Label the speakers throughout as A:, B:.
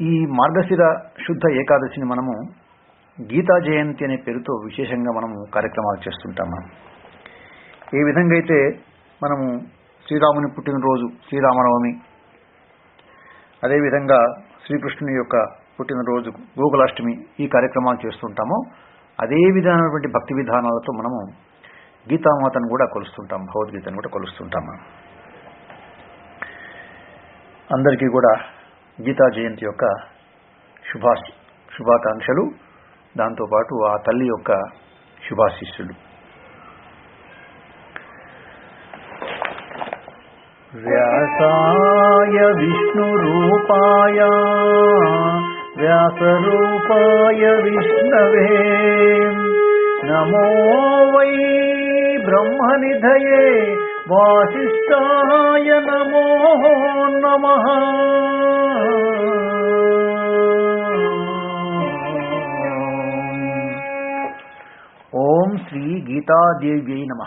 A: ఈ మార్గశిర శుద్ధ ఏకాదశిని మనము గీతా జయంతి అనే పేరుతో విశేషంగా మనము కార్యక్రమాలు చేస్తుంటాం మనం. ఏ విధంగా అయితే మనము శ్రీరాముని పుట్టినరోజు శ్రీరామనవమి అదేవిధంగా శ్రీకృష్ణుని యొక్క పుట్టినరోజు గోకులాష్టమి ఈ కార్యక్రమాలు చేస్తుంటామో అదే విధమైనటువంటి భక్తి విధానాలతో మనము గీతామాతను కూడా కొలుస్తుంటాం భగవద్గీతను కూడా కొలుస్తుంటాం అందరికీ కూడా గీతా జయంతి యొక్క శుభా శుభాకాంక్షలు. దాంతోపాటు ఆ తల్లి యొక్క శుభాశిష్యులు వ్యాసాయ విష్ణురూపాయ వ్యాసరూపాయ విష్ణవే. నమో వై బ్రహ్మనిధయే వాసిష్ఠాయ నమో నమ. ओम श्री गीता नम।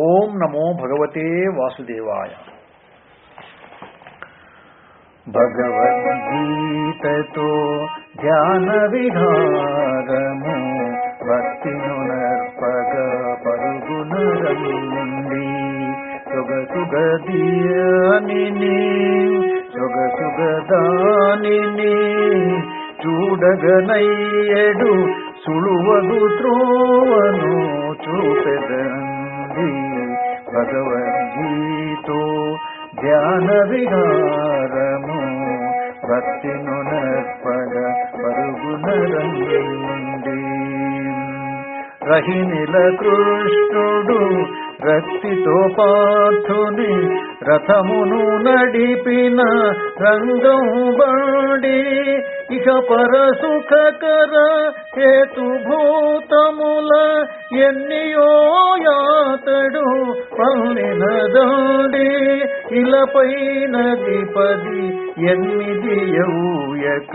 A: ओम नमो भगवते वासुदेवाय। भगवद्गीत तो ध्यान विहारमो भक्तिनुनर्पग परुगुणरमुन्दी सुग सुगदीयनिनी చూడగనయ్యడు సుಳುవగు త్రోవను చూపెదండి. భగవద్గీతో ధ్యాన విహారము భక్తిను నర్పగ పరుగున రండి రహినిల కృష్ణుడు రక్తితో పార్థుని రథమును నడిపిన రంగం బాడి. ఇక పరసుఖకర హేతుభూతముల ఎన్నియో యాతడు పల్లిన దాడి ఇలపైన ద్విపది ఎనిమిది యౌయక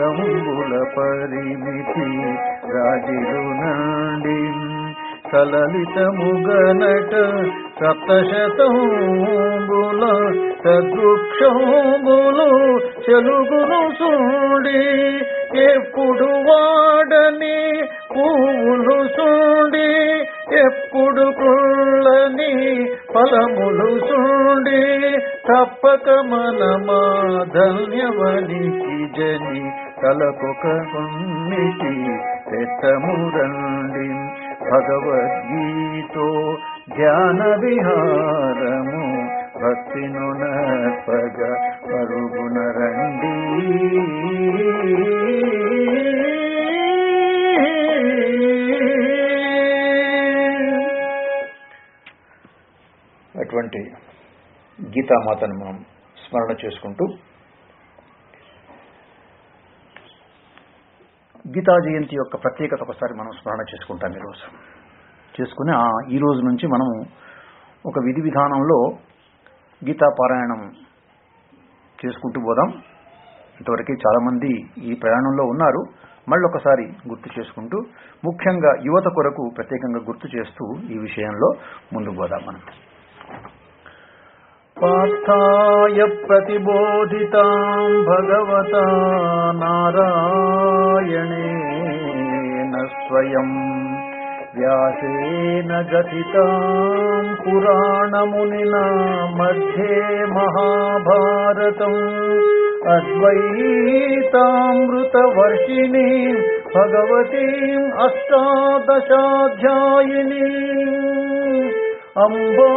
A: రంగుల పరిమితి రాజిలు నాడి సలలితముగనట సప్తశతంబుల సదృక్షంబులు చెలుగును చూడి ఎప్పుడు వాడని పువ్వులు చూడి ఎప్పుడు కుళ్ళని ఫలములు చూడి తప్పక మన ధన్యవనికి జని తలకొక కొన్నిటి పెట్టమురండి భగవద్గీతో ధ్యాన విహారము భక్తిను నర్పగ పరుగున రండి. అటువంటి గీతామాతను మనం స్మరణ చేసుకుంటూ గీతా జయంతి యొక్క ప్రత్యేకత ఒకసారి మనం స్మరణ చేసుకుంటాం ఈరోజు. చేసుకుని ఆ ఈ రోజు నుంచి మనం ఒక విధి విధానంలో గీతా పారాయణం చేసుకుంటూ పోదాం. ఇంతవరకు చాలామంది ఈ ప్రయాణంలో ఉన్నారు. మళ్ళీ ఒకసారి గుర్తు చేసుకుంటూ ముఖ్యంగా యువత కొరకు ప్రత్యేకంగా గుర్తు చేస్తూ ఈ విషయంలో ముందుకు పోదాం మనం. पार्थाय प्रतिबोधिताम् भगवता नारायणेन स्वयम् व्यासेन गथिताम् पुराणमुनिना मध्ये महाभारतम् अद्वैतामृतवर्षिणी भगवतीम् अष्टादशाध्यायिनी अम्बा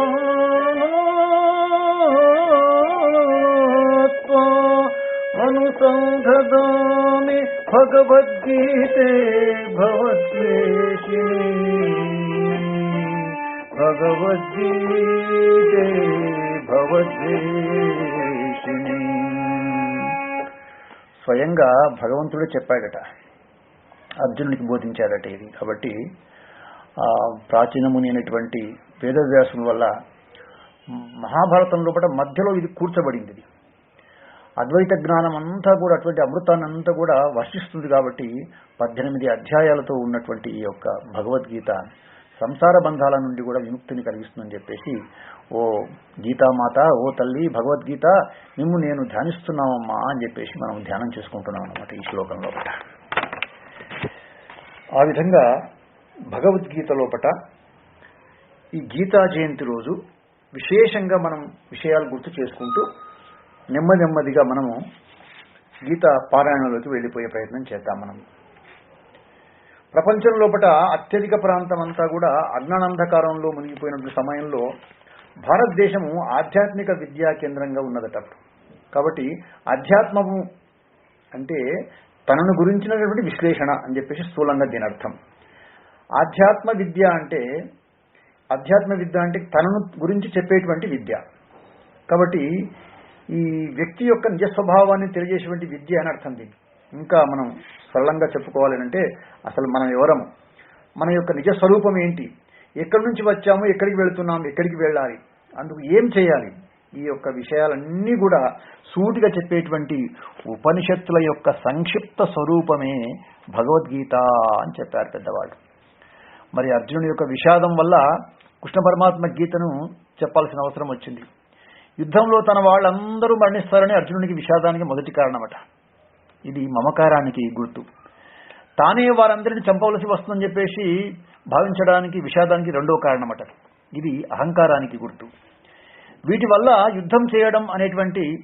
A: అనుసంధదామి భగవద్గీతే భవద్వేషిణి భగవద్గీతే భవద్వేషిణి స్వయంగా భగవంతుడే చెప్పాడట అర్జునుడికి బోధించాడట ఇది. కాబట్టి ఆ ప్రాచీనముని అనేటువంటి వేదవ్యాసుని వల్ల మహాభారతంలో కూడా మధ్యలో ఇది కూర్చబడింది ఇది. అద్వైత జ్ఞానం అంతా కూడా అటువంటి అమృతాన్ని అంతా కూడా వర్షిస్తుంది కాబట్టి పద్దెనిమిది అధ్యాయాలతో ఉన్నటువంటి ఈ యొక్క భగవద్గీత సంసార బంధాల నుండి కూడా విముక్తిని కలిగిస్తుందని చెప్పేసి ఓ గీతామాత ఓ తల్లి భగవద్గీత నిన్ను నేను ధ్యానిస్తున్నామమ్మా అని చెప్పేసి మనం ధ్యానం చేసుకుంటున్నాం అనమాట ఈ శ్లోకంలో పట ఆ విధంగా భగవద్గీత లోపట ఈ గీతా జయంతి రోజు విశేషంగా మనం విషయాలు గుర్తు చేసుకుంటూ నెమ్మది నెమ్మదిగా మనము గీత పారాయణలోకి వెళ్ళిపోయే ప్రయత్నం చేద్దాం మనం. ప్రపంచం లోపల అత్యధిక ప్రాంతం అంతా కూడా అజ్ఞానాంధకారంలో మునిగిపోయినటువంటి సమయంలో భారతదేశము ఆధ్యాత్మిక విద్యా కేంద్రంగా ఉన్నదట కాబట్టి అధ్యాత్మము అంటే తనను గురించినటువంటి విశ్లేషణ అని చెప్పేసి స్థూలంగా దీని అర్థం. ఆధ్యాత్మ విద్య అంటే అధ్యాత్మ విద్య అంటే తనను గురించి చెప్పేటువంటి విద్య. కాబట్టి ఈ వ్యక్తి యొక్క నిజ స్వభావాన్ని తెలియజేసేటువంటి విద్య అని అర్థం దీన్ని ఇంకా మనం సరళంగా చెప్పుకోవాలంటే అసలు మనం ఎవరము మన యొక్క నిజ స్వరూపం ఏంటి? ఎక్కడి నుంచి వచ్చాము? ఎక్కడికి వెళుతున్నాము? ఎక్కడికి వెళ్ళాలి? అందుకు ఏం చేయాలి? ఈ యొక్క విషయాలన్నీ కూడా సూటిగా చెప్పేటువంటి ఉపనిషత్తుల యొక్క సంక్షిప్త స్వరూపమే భగవద్గీత అని చెప్పారు పెద్దవాళ్ళు. మరి అర్జునుడి యొక్క విషాదం వల్ల కృష్ణ పరమాత్మ గీతను చెప్పాల్సిన అవసరం వచ్చింది. యుద్ధంలో తన వాళ్ళందరూ మరణిస్తారని అర్జునుడికి విషాదానికి మొదటి కారణమట. ఇది మమకారానికి గుర్తు. తానే వారందరిని చంపవలసి వస్తుందని చెప్పేసి భావించడానికి విషాదానికి రెండో కారణమట. ఇది అహంకారానికి గుర్తు. వీటి వల్ల యుద్ధం చేయడం అనేటువంటి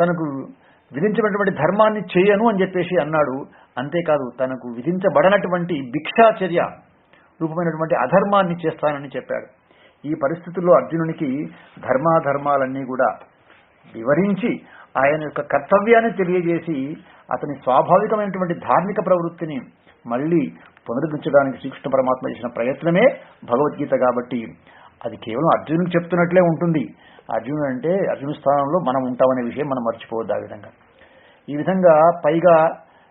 A: తనకు విధించినటువంటి ధర్మాన్ని చేయను అని చెప్పేసి అన్నాడు. అంతేకాదు తనకు విధించబడనటువంటి భిక్షాచర్య రూపమైనటువంటి అధర్మాన్ని చేస్తానని చెప్పాడు. ఈ పరిస్థితుల్లో అర్జునునికి ధర్మాధర్మాలన్నీ కూడా వివరించి ఆయన యొక్క కర్తవ్యాన్ని తెలియజేసి అతని స్వాభావికమైనటువంటి ధార్మిక ప్రవృత్తిని మళ్ళీ పునరుద్ధరించడానికి శ్రీకృష్ణ పరమాత్మ చేసిన ప్రయత్నమే భగవద్గీత కాబట్టి అది కేవలం అర్జునుడు చెప్తున్నట్లే ఉంటుంది. అర్జునుడు అంటే అర్జును స్థానంలో మనం ఉంటామనే విషయం మనం మర్చిపోవద్దు ఆ విధంగా. ఈ విధంగా పైగా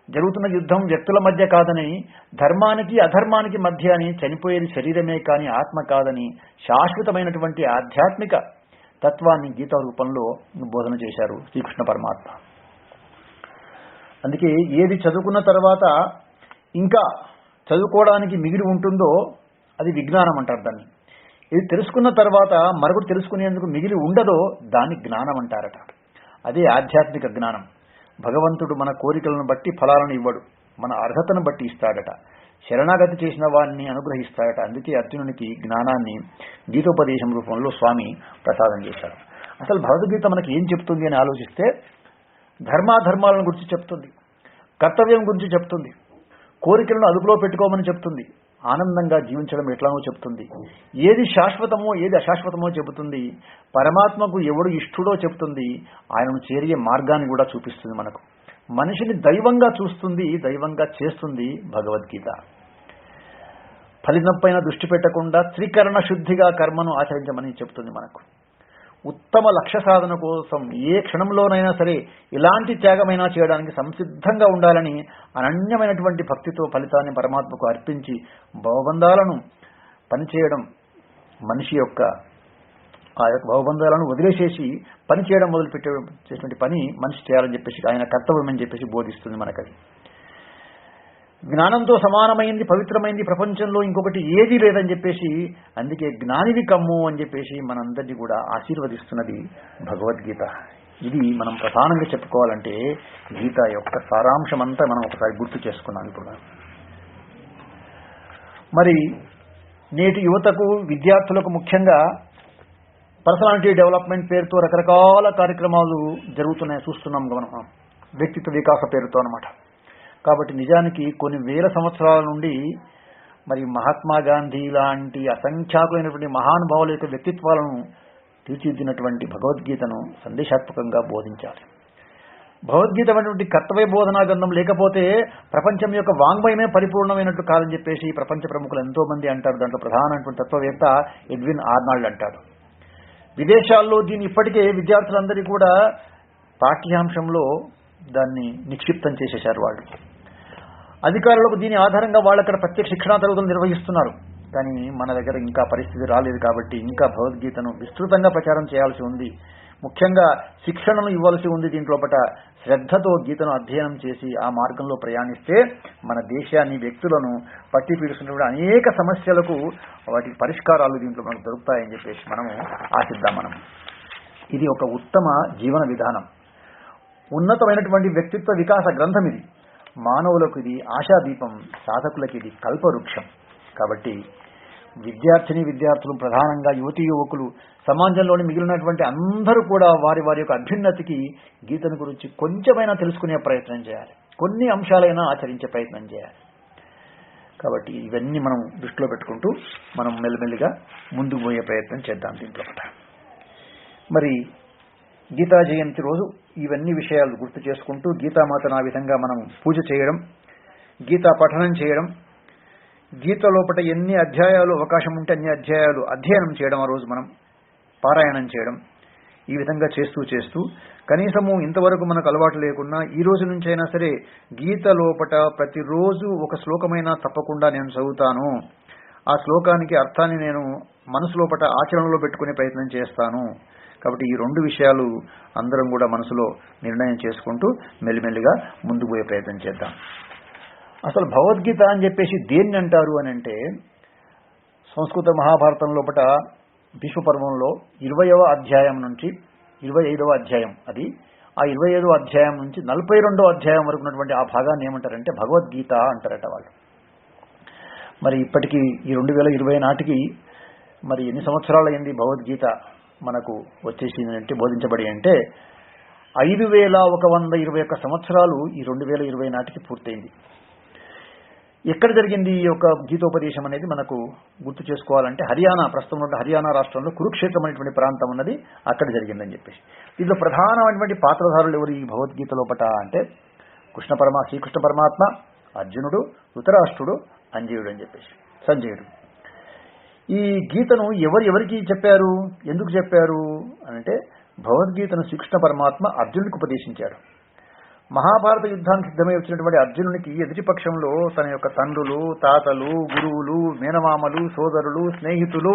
A: జరుగుతున్న యుద్ధం వ్యక్తుల మధ్య కాదని ధర్మానికి అధర్మానికి మధ్య అని చనిపోయేది శరీరమే కాని ఆత్మ కాదని శాశ్వతమైనటువంటి ఆధ్యాత్మిక తత్వాన్ని గీత రూపంలో బోధన చేశారు శ్రీకృష్ణ పరమాత్మ. అందుకే ఏది చదువుకున్న తర్వాత ఇంకా చదువుకోవడానికి మిగిలి ఉంటుందో అది విజ్ఞానం అంటారు దాన్ని. ఇది తెలుసుకున్న తర్వాత మరొకటి తెలుసుకునేందుకు మిగిలి ఉండదో దాన్ని జ్ఞానం అంటారట. అదే ఆధ్యాత్మిక జ్ఞానం. భగవంతుడు మన కోరికలను బట్టి ఫలాలను ఇవ్వడు. మన అర్హతను బట్టి ఇస్తాడట. శరణాగతి చేసిన వారిని అనుగ్రహిస్తాడట. అందుకే అర్జునునికి జ్ఞానాన్ని గీతోపదేశం రూపంలో స్వామి ప్రసాదం చేశాడు అసలు భగవద్గీత మనకి ఏం చెప్తుంది అని ఆలోచిస్తే ధర్మాధర్మాలను గురించి చెప్తుంది కర్తవ్యం గురించి చెప్తుంది కోరికలను అదుపులో పెట్టుకోమని చెప్తుంది ఆనందంగా జీవించడం ఎట్లానో చెప్తుంది ఏది శాశ్వతమో ఏది అశాశ్వతమో చెబుతుంది. పరమాత్మకు ఎవడు ఇష్టుడో చెప్తుంది ఆయనను చేరే మార్గాన్ని కూడా చూపిస్తుంది మనకు. మనిషిని దైవంగా చూస్తుంది దైవంగా చేస్తుంది భగవద్గీత. ఫలితంపైన దృష్టి పెట్టకుండా త్రికరణ శుద్ధిగా కర్మను ఆచరించమని చెప్తుంది మనకు. ఉత్తమ లక్ష్య సాధన కోసం ఏ క్షణంలోనైనా సరే ఇలాంటి త్యాగమైనా చేయడానికి సంసిద్ధంగా ఉండాలని అనన్యమైనటువంటి భక్తితో ఫలితాన్ని పరమాత్మకు అర్పించి భవబంధాలను పనిచేయడం మనిషి యొక్క ఆ యొక్క భవబంధాలను వదిలేసేసి పని చేయడం మొదలుపెట్టే చేసినటువంటి పని మనిషి చేయాలని చెప్పేసి ఆయన కర్తవ్యం అని చెప్పేసి బోధిస్తుంది మనకది. జ్ఞానంతో సమానమైంది పవిత్రమైంది ప్రపంచంలో ఇంకొకటి ఏది లేదని చెప్పేసి అందుకే జ్ఞానివి కమ్ము అని చెప్పేసి మనందరినీ కూడా ఆశీర్వదిస్తున్నది భగవద్గీత. ఇది మనం ప్రధానంగా చెప్పుకోవాలంటే గీత యొక్క సారాంశం అంతా మనం ఒకసారి గుర్తు చేసుకున్నాం ఇప్పుడు. మరి నేటి యువతకు విద్యార్థులకు ముఖ్యంగా పర్సనాలిటీ డెవలప్మెంట్ పేరుతో రకరకాల కార్యక్రమాలు జరుగుతున్నాయి చూస్తున్నాం మనం వ్యక్తిత్వ వికాస పేరుతో అనమాట కాబట్టి నిజానికి కొన్ని వేల సంవత్సరాల నుండి మరి మహాత్మా గాంధీ లాంటి అసంఖ్యాకులైనటువంటి మహానుభావుల యొక్క వ్యక్తిత్వాలను తీర్చిదిద్దినటువంటి భగవద్గీతను సందేశాత్మకంగా బోధించాలి. భగవద్గీత అనేటువంటి కర్తవ్య బోధనా గ్రంథం లేకపోతే ప్రపంచం యొక్క వాంగ్మయమే పరిపూర్ణమైనట్టు కాదని చెప్పేసి ప్రపంచ ప్రముఖులు ఎంతో మంది అంటారు. దాంట్లో ప్రధానమైనటువంటి తత్వవేత్త ఎడ్విన్ ఆర్నాల్డ్ అంటాడు విదేశాల్లో దీన్ని ఇప్పటికే విద్యార్థులందరికీ కూడా పాఠ్యాంశంలో దాన్ని నిక్షిప్తం చేసేశారు వాళ్ళు. అధికారులకు దీని ఆధారంగా వాళ్ళు అక్కడ ప్రత్యేక శిక్షణా తరగతులు నిర్వహిస్తున్నారు. కానీ మన దగ్గర ఇంకా పరిస్థితి రాలేదు కాబట్టి ఇంకా భగవద్గీతను విస్తృతంగా ప్రచారం చేయాల్సి ఉంది. ముఖ్యంగా శిక్షణను ఇవ్వాల్సి ఉంది దీంట్లోపట శ్రద్ధతో గీతను అధ్యయనం చేసి ఆ మార్గంలో ప్రయాణిస్తే మన దేశాన్ని వ్యక్తులను పట్టి పీడుస్తున్నటువంటి అనేక సమస్యలకు వాటి పరిష్కారాలు దీంట్లో మనకు దొరుకుతాయని చెప్పేసి మనము ఆశిద్దాం మనం. ఇది ఒక ఉత్తమ జీవన విధానం. ఉన్నతమైనటువంటి వ్యక్తిత్వ వికాస గ్రంథం ఇది. మానవులకు ఇది ఆశాదీపం సాధకులకు ఇది కల్పవృక్షం. కాబట్టి విద్యార్థిని విద్యార్థులు ప్రధానంగా యువతి యువకులు సమాజంలోని మిగిలినటువంటి అందరూ కూడా వారి వారి యొక్క అభ్యున్నతికి గీతను గురించి కొంచెమైనా తెలుసుకునే ప్రయత్నం చేయాలి. కొన్ని అంశాలైనా ఆచరించే ప్రయత్నం చేయాలి. కాబట్టి ఇవన్నీ మనం దృష్టిలో పెట్టుకుంటూ మనం మెల్లమెల్లిగా ముందుకు పోయే ప్రయత్నం చేద్దాం దీంట్లో. మరి గీతా జయంతి రోజు ఇవన్నీ విషయాలు గుర్తు చేసుకుంటూ గీతామాతను ఆ విధంగా మనం పూజ చేయడం గీతా పఠనం చేయడం గీత లోపల ఎన్ని అధ్యాయాలు అవకాశం ఉంటే అన్ని అధ్యాయాలు అధ్యయనం చేయడం ఆ రోజు మనం పారాయణం చేయడం ఈ విధంగా చేస్తూ చేస్తూ కనీసము ఇంతవరకు మనకు అలవాటు లేకున్నా ఈ రోజు నుంచైనా సరే గీత లోపట ప్రతిరోజు ఒక శ్లోకమైనా తప్పకుండా నేను చదువుతాను. ఆ శ్లోకానికి అర్థాన్ని నేను మనసు లోపట ఆచరణలో పెట్టుకునే ప్రయత్నం చేస్తాను. కాబట్టి ఈ రెండు విషయాలు అందరం కూడా మనసులో నిర్ణయం చేసుకుంటూ మెల్లిమెల్లిగా ముందుకు పోయే ప్రయత్నం చేద్దాం. అసలు భగవద్గీత అని చెప్పేసి దేన్ని అంటారు అని అంటే సంస్కృత మహాభారతం లోపల భీష్మపర్వంలో ఇరవయవ అధ్యాయం నుంచి ఇరవై ఐదవ అధ్యాయం అది ఆ ఇరవై ఐదవ అధ్యాయం నుంచి నలభై రెండవ అధ్యాయం వరకు ఉన్నటువంటి ఆ భాగాన్ని ఏమంటారంటే భగవద్గీత అంటారట వాళ్ళు. మరి ఇప్పటికీ ఈ రెండు వేల ఇరవై నాటికి మరి ఎన్ని సంవత్సరాలు అయింది భగవద్గీత? మనకు వచ్చేసింది అంటే బోధించబడి అంటే ఐదు వేల ఒక వంద ఇరవై ఒక్క సంవత్సరాలు ఈ రెండు వేల ఇరవై నాటికి పూర్తయింది. ఎక్కడ జరిగింది ఈ యొక్క గీతోపదేశం అనేది మనకు గుర్తు చేసుకోవాలంటే హర్యానా ప్రస్తుతం ఉన్న హర్యానా రాష్ట్రంలో కురుక్షేత్రం అనేటువంటి ప్రాంతం ఉన్నది అక్కడ జరిగిందని చెప్పేసి. దీనిలో ప్రధానమైనటువంటి పాత్రధారులు ఎవరు ఈ భగవద్గీత లోపట అంటే కృష్ణ పరమా శ్రీకృష్ణ పరమాత్మ అర్జునుడు ధృతరాష్ట్రుడు అంజయుడు అని చెప్పేసి. సంజయుడు. ఈ గీతను ఎవరు ఎవరికి చెప్పారు? ఎందుకు చెప్పారు? అంటే భగవద్గీతను శ్రీకృష్ణ పరమాత్మ అర్జునుడికి ఉపదేశించాడు. మహాభారత యుద్ధానికి సిద్ధమై వచ్చినటువంటి అర్జునునికి ఎదుటిపక్షంలో తన యొక్క తండ్రులు తాతలు గురువులు మేనమామలు సోదరులు స్నేహితులు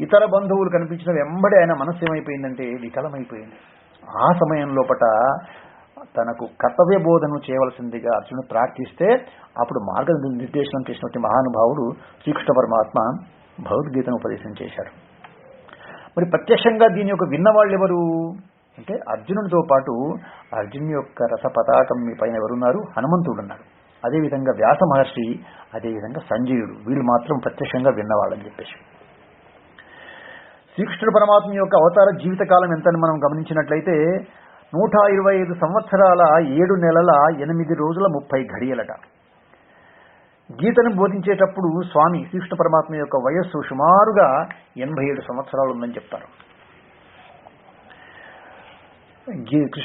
A: ఇతర బంధువులు కనిపించిన వెంబడి ఆయన మనస్సు ఏమైపోయిందంటే వికలమైపోయింది. ఆ సమయంలోపట తనకు కర్తవ్య బోధన చేయవలసిందిగా అర్జును ప్రార్థిస్తే అప్పుడు మార్గ నిర్దేశనం చేసినటువంటి మహానుభావుడు శ్రీకృష్ణ పరమాత్మ భగవద్గీతను ఉపదేశం చేశారు. మరి ప్రత్యక్షంగా దీని యొక్క విన్నవాళ్ళు ఎవరు అంటే అర్జునుడితో పాటు అర్జున్ యొక్క రస పతాకం మీ పైన ఎవరున్నారు? హనుమంతుడు ఉన్నారు అదేవిధంగా వ్యాస మహర్షి అదేవిధంగా సంజయుడు. వీళ్ళు మాత్రం ప్రత్యక్షంగా విన్నవాళ్ళని చెప్పేసి. శ్రీకృష్ణుడు పరమాత్మ యొక్క అవతార జీవితకాలం ఎంతని మనం గమనించినట్లయితే నూట ఇరవై ఐదు సంవత్సరాల ఏడు నెలల ఎనిమిది రోజుల ముప్పై ఘడియలట. గీతను బోధించేటప్పుడు స్వామి శ్రీకృష్ణ పరమాత్మ యొక్క వయస్సు సుమారుగా ఎనభై ఏడు సంవత్సరాలు ఉందని చెప్తారు.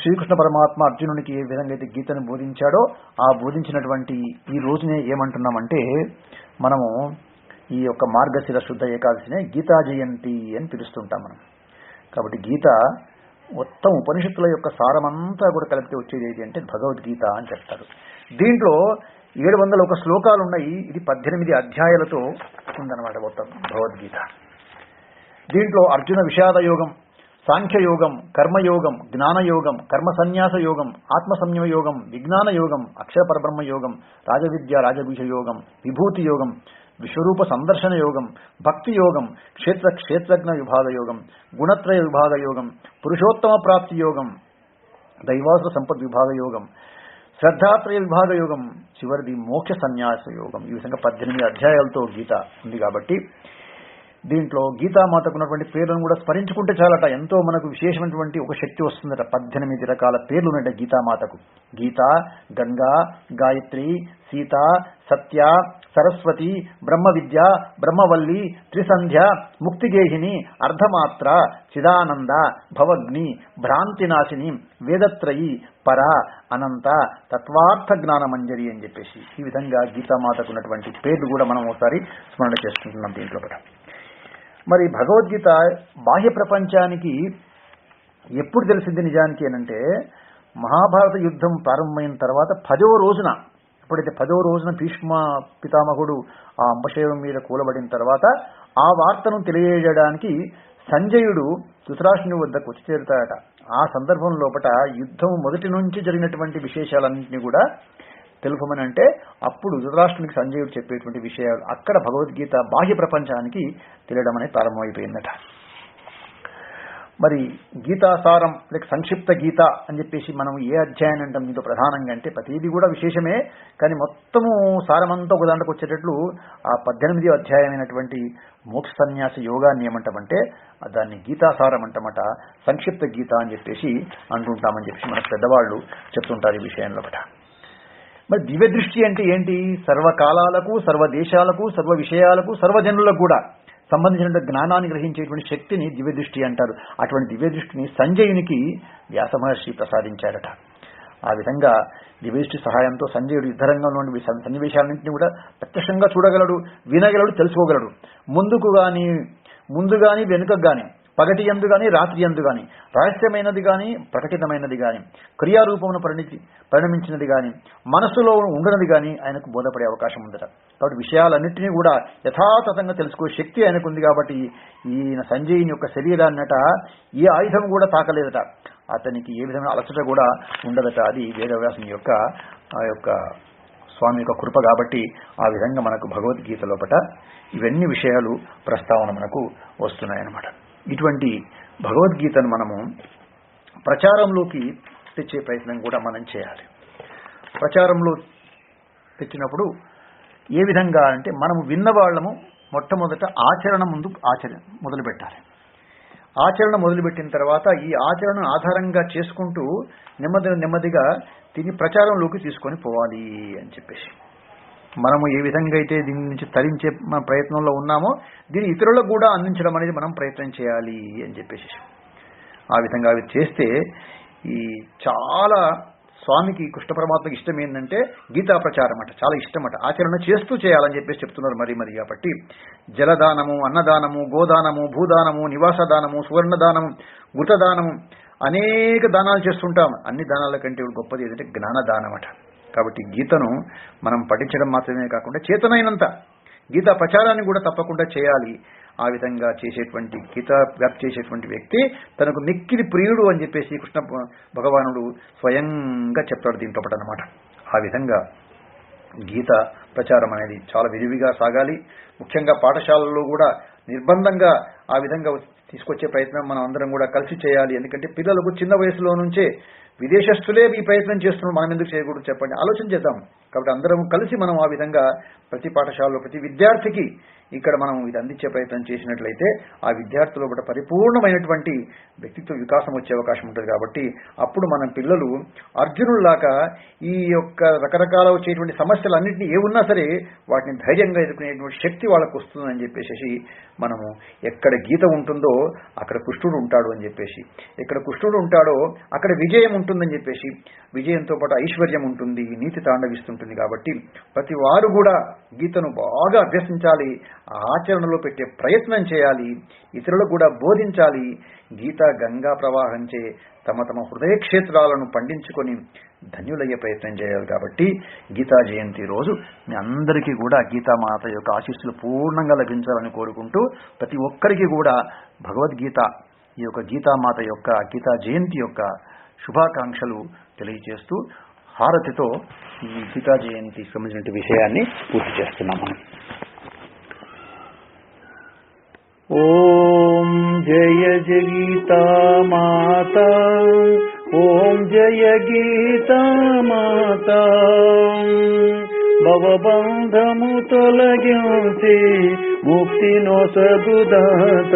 A: శ్రీకృష్ణ పరమాత్మ అర్జునునికి ఏ విధంగా అయితే గీతను బోధించాడో ఆ బోధించినటువంటి ఈ రోజునే ఏమంటున్నామంటే మనము ఈ యొక్క మార్గశిర శుద్ధ ఏకాదశినే గీతా జయంతి అని పిలుస్తుంటాం మనం. కాబట్టి గీత మొత్తం ఉపనిషత్తుల యొక్క సారమంతా కూడా కలిపితే వచ్చేది ఏది అంటే భగవద్గీత అని చెప్తారు. దీంట్లో ఏడు వందల ఒక శ్లోకాలు ఉన్నాయి ఇది పద్దెనిమిది అధ్యాయాలతో ఉందన్నమాట మొత్తం భగవద్గీత. దీంట్లో అర్జున విషాద యోగం సాంఖ్యయోగం కర్మయోగం జ్ఞానయోగం కర్మ సన్యాస యోగం ఆత్మ సంయమ యోగం విజ్ఞాన యోగం అక్షర పరబ్రహ్మ యోగం రాజవిద్య రాజభూష యోగం విభూతి యోగం విశ్వరూప సందర్శన యోగం భక్తి యోగం క్షేత్ర క్షేత్రజ్ఞ విభాగ యోగం గుణత్రయ విభాగ యోగం పురుషోత్తమ ప్రాప్తి యోగం దైవాసుర సంపద్ విభాగ యోగం శ్రద్ధాత్రయ విభాగ యోగం చివరిది మోక్ష సన్యాస యోగం ఈ విధంగా పద్దెనిమిది అధ్యాయాలతో గీత ఉంది కాబట్టి దీంట్లో గీతామాతకు ఉన్నటువంటి పేర్లను కూడా స్మరించుకుంటే చాలట. ఎంతో మనకు విశేషమైనటువంటి ఒక శక్తి వస్తుందట. పద్దెనిమిది రకాల పేర్లు ఉన్నట గీతామాతకు. గీత గంగా గాయత్రి సీత సత్య సరస్వతి బ్రహ్మ విద్య బ్రహ్మవల్లి త్రిసంధ్య ముక్తిగేహిని అర్ధమాత్ర చిదానంద భవగ్ని భ్రాంతినాశిని వేదత్రయి పర అనంత తత్వార్థ జ్ఞానమంజరి అని చెప్పేసి ఈ విధంగా గీతామాతకు ఉన్నటువంటి పేర్లు కూడా మనం ఒకసారి స్మరణ చేసుకుంటున్నాం దీంట్లో కూడా. మరి భగవద్గీత బాహ్య ప్రపంచానికి ఎప్పుడు తెలిసింది నిజానికి ఏనంటే మహాభారత యుద్ధం ప్రారంభమైన తర్వాత పదవ రోజున ఎప్పుడైతే పదవ రోజున భీష్మ పితామహుడు ఆ అంబశైవం మీద కూలబడిన తర్వాత ఆ వార్తను తెలియజేయడానికి సంజయుడు ధృతరాష్ట్రుని వద్దకు వచ్చి చేరుతాడట. ఆ సందర్భం లోపట యుద్ధం మొదటి నుంచి జరిగినటువంటి విశేషాలన్నింటినీ కూడా తెలుపమని అంటే అప్పుడు ధృతరాష్ట్రునికి సంజయుడు చెప్పేటువంటి విషయాలు అక్కడ భగవద్గీత బాహ్య ప్రపంచానికి తెలియడం అనేది ప్రారంభమైపోయిందట. మరి గీతాసారం లేక సంక్షిప్త గీత అని చెప్పేసి మనం ఏ అధ్యాయం అంటాం? దీంతో ప్రధానంగా అంటే ప్రతిదీ కూడా విశేషమే కానీ మొత్తము సారమంతా ఒక దాంట్లోకి వచ్చేటట్లు ఆ పద్దెనిమిది అధ్యాయమైనటువంటి మోక్ష సన్యాస యోగాన్ని ఏమంటామంటే దాన్ని గీతాసారం అంటామట సంక్షిప్త గీత అని చెప్పేసి అంటుంటామని చెప్పేసి మన పెద్దవాళ్ళు చెప్తుంటారు ఈ విషయంలో ఒకట మరి దివ్య దృష్టి అంటే ఏంటి? సర్వకాలాలకు సర్వ దేశాలకు సర్వ విషయాలకు సర్వజనులకు కూడా సంబంధించిన జ్ఞానాన్ని గ్రహించేటువంటి శక్తిని దివ్య దృష్టి అంటారు. అటువంటి దివ్య దృష్టిని సంజయునికి వ్యాస మహర్షి ప్రసాదించారట. ఆ విధంగా దివ్యదృష్టి సహాయంతో సంజయుడు యుద్ధరంగంలో సన్నివేశాలన్నింటినీ కూడా ప్రత్యక్షంగా చూడగలడు వినగలడు తెలుసుకోగలడు. ముందుకు గాని ముందు గాని వెనుకకు గాని పగటి ఎందు గాని రాత్రి ఎందు గాని రహస్యమైనది గాని ప్రకటితమైనది గాని క్రియారూపమును పరిణితి పరిణమించినది గాని మనస్సులో ఉండనది గాని ఆయనకు బోధపడే అవకాశం ఉందట. కాబట్టి విషయాలన్నింటినీ కూడా యథాతథంగా తెలుసుకో శక్తి ఆయనకు ఉంది కాబట్టి ఈయన సంజయుని యొక్క శరీరాన్నట ఏ ఆయుధం కూడా తాకలేదట. అతనికి ఏ విధమైన అలసట కూడా ఉండదట. అది వేదవ్యాసుని యొక్క ఆ యొక్క స్వామి యొక్క కృప కాబట్టి ఆ విధంగా మనకు భగవద్గీత లోపట ఇవన్నీ విషయాలు ప్రస్తావన మనకు వస్తున్నాయన్నమాట. ఇటువంటి భగవద్గీతను మనము ప్రచారంలోకి తెచ్చే ప్రయత్నం కూడా మనం చేయాలి. ప్రచారంలో తెచ్చినప్పుడు ఏ విధంగా అంటే మనము విన్నవాళ్ళము మొట్టమొదట ఆచరణ ముందు ఆచరణ మొదలు పెట్టాలి ఆచరణ మొదలుపెట్టిన తర్వాత ఈ ఆచరణను ఆధారంగా చేసుకుంటూ నెమ్మది నెమ్మదిగా దీన్ని ప్రచారంలోకి తీసుకొని పోవాలి అని చెప్పేసి. మనము ఏ విధంగా అయితే దీని నుంచి తరించే మన ప్రయత్నంలో ఉన్నామో దీన్ని ఇతరులకు కూడా అందించడం అనేది మనం ప్రయత్నం చేయాలి అని చెప్పేసి. ఆ విధంగా అవి చేస్తే ఈ చాలా స్వామికి కృష్ణ పరమాత్మకి ఇష్టం ఏంటంటే గీతా ప్రచారం అట చాలా ఇష్టం అట. ఆచరణ చేస్తూ చేయాలని చెప్పేసి చెప్తున్నారు మరి మరి కాబట్టి. జలదానము అన్నదానము గోదానము భూదానము నివాస దానము సువర్ణదానము గుతదానము అనేక దానాలు చేస్తుంటాం. అన్ని దానాల కంటే గొప్పది ఏదంటే జ్ఞానదానం అట. కాబట్టి గీతను మనం పఠించడం మాత్రమే కాకుండా చేతనైనంత గీత ప్రచారాన్ని కూడా తప్పకుండా చేయాలి. ఆ విధంగా చేసేటువంటి గీత వ్యాప్తి చేసేటువంటి వ్యక్తి తనకు మిక్కిలి ప్రియుడు అని చెప్పేసి కృష్ణ భగవానుడు స్వయంగా చెప్తాడు దీంతో అనమాట ఆ విధంగా గీత ప్రచారం అనేది చాలా విరివిగా సాగాలి. ముఖ్యంగా పాఠశాలల్లో కూడా నిర్బంధంగా ఆ విధంగా తీసుకొచ్చే ప్రయత్నం మనం అందరం కూడా కలిసి చేయాలి. ఎందుకంటే పిల్లలకు చిన్న వయసులో నుంచే విదేశస్తులే ఈ ప్రయత్నం చేస్తున్నాం మనం ఎందుకు చేయకూడదు చెప్పండి. ఆలోచన చేద్దాం. కాబట్టి అందరం కలిసి మనం ఆ విధంగా ప్రతి పాఠశాలలో ప్రతి విద్యార్థికి ఇక్కడ మనం ఇది అందించే ప్రయత్నం చేసినట్లయితే ఆ విద్యార్థులు కూడా పరిపూర్ణమైనటువంటి వ్యక్తిత్వ వికాసం వచ్చే అవకాశం ఉంటుంది. కాబట్టి అప్పుడు మన పిల్లలు అర్జునుల్లాగా ఈ యొక్క రకరకాల వచ్చేటువంటి సమస్యలన్నింటినీ ఏ ఉన్నా సరే వాటిని ధైర్యంగా ఎదుర్కొనేటువంటి శక్తి వాళ్ళకు వస్తుందని చెప్పేసి మనము ఎక్కడ గీత ఉంటుందో అక్కడ కృష్ణుడు ఉంటాడు అని చెప్పేసి. ఎక్కడ కృష్ణుడు ఉంటాడో అక్కడ విజయం ఉంటుందని చెప్పేసి విజయంతో పాటు ఐశ్వర్యం ఉంటుంది నీతి తాండవిస్తుంటుంది కాబట్టి ప్రతి వారు కూడా గీతను బాగా అభ్యసించాలి ఆచరణలో పెట్టే ప్రయత్నం చేయాలి ఇతరులకు కూడా బోధించాలి. గీత గంగా ప్రవాహంచే తమ తమ హృదయ క్షేత్రాలను పండించుకొని ధన్యులయ్యే ప్రయత్నం చేయాలి కాబట్టి గీతా జయంతి రోజు మీ అందరికీ కూడా గీతామాత యొక్క ఆశీస్సులు పూర్ణంగా లభించాలని కోరుకుంటూ ప్రతి ఒక్కరికి కూడా భగవద్గీత ఈ యొక్క గీతామాత యొక్క గీతా జయంతి యొక్క శుభాకాంక్షలు తెలియజేస్తూ హారతితో ఈ సీతా జయంతి సంబంధించిన విషయాన్ని పూర్తి
B: చేస్తున్నాము. ఓం జయ జగీతా మాత ఓం జయ గీత మాత. భవబంధము ముక్తి ముక్తినో సగుదాత.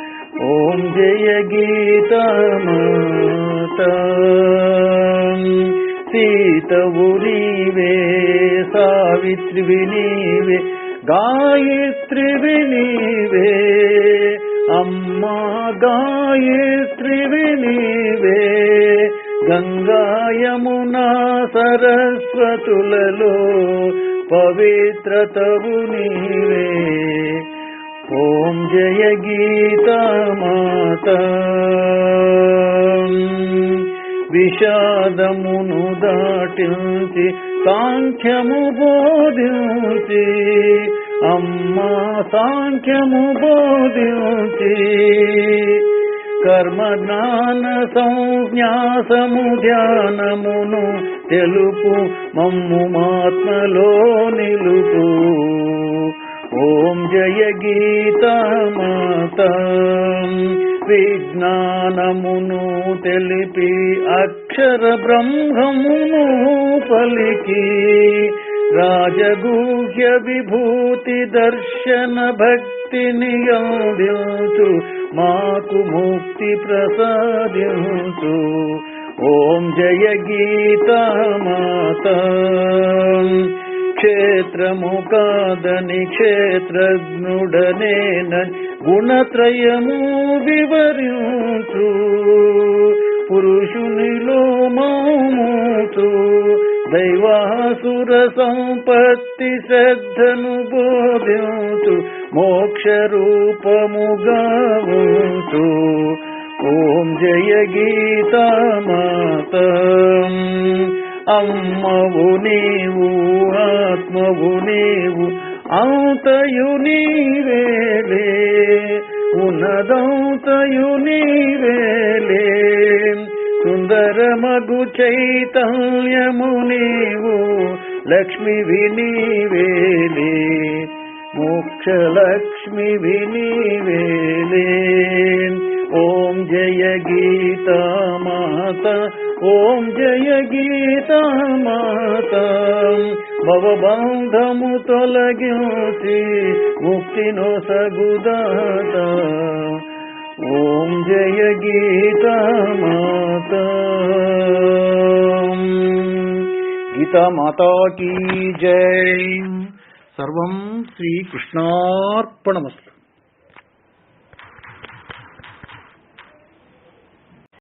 B: ఆభరణములు ముక్తి నొసగుని సన్నిధి ముక్తి నొసగుని సన్నిధి కరుణించుము మాత ఓం జయ గీత ఓం జయ గీతామాత విషాదమును దాటించి సాంఖ్యము బోధించి అమ్మా సాంఖ్యము బోధించి కర్మ జ్ఞాన సంజ్ఞాసము ధ్యానమును తెలుపు మమ్ము మాత్మలో నిలుపు. ఓం జయ గీతా మాత విజ్ఞానమును తెలిపి అక్షర బ్రహ్మమును పలికి రాజగూహ్య విభూతి దర్శన భక్తిని అందించు మాకు ముక్తి ప్రసాదించు ఓం జయ గీతా మాత క్షేత్రము కాదని క్షేత్రజ్ఞుడనేన గుణత్రయము వివరించు. పురుషునిలో మౌమూచు దైవాసుర సంపత్తి శ్రద్ధను బోధించు మోక్ష రూపముగా ఓం జయ గీతా మాత అమ్మవు నీవు ఆత్మవు నీవు అంతయు నీవేలే ఉన్నదంతయు నీవేలే సుందరమగు చైతన్యము నీవు లక్ష్మి నీవేలే మోక్ష లక్ష్మి నీవేలే ఓం జయ గీతా మాత ఓం జయ గీతా మాత. భవబంధము తొలగించి ముక్తినో సగుదాత. ఓం జయ గీతా మాత. గీతా మాతా కీ జై. సర్వం శ్రీకృష్ణార్పణమస్తు